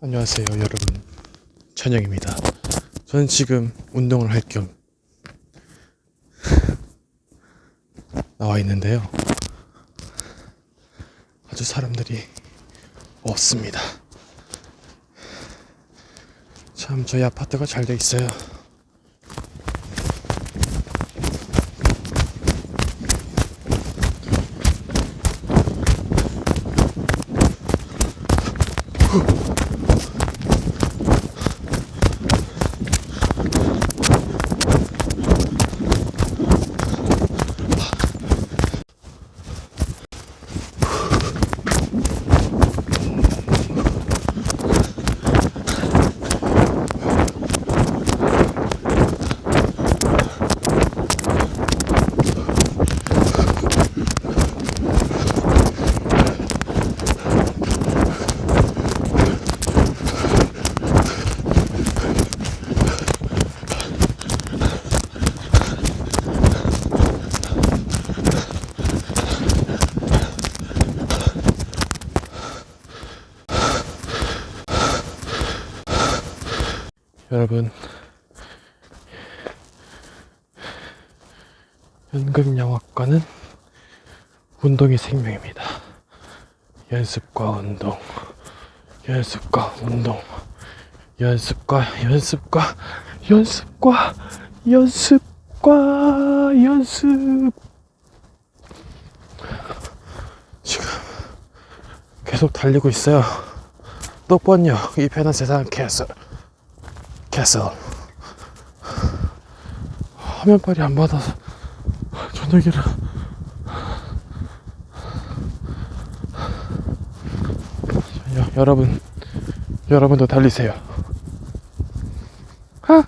안녕하세요 여러분. 찬영입니다. 저는 지금 운동을 할 겸 나와 있는데요. 아주 사람들이 없습니다. 참 저희 아파트가 잘 돼 있어요 여러분 연극영화과는 운동이 생명입니다. 연습과 운동, 연습과 운동, 연습과 연습과 연습과 연습과 연습. 지금 계속 달리고 있어요. 똑번역 이 편한 세상 캐슬. 캐슬. 화면빨이 안 받아서 저녁이라. 여, 여러분, 여러분도 달리세요. 하!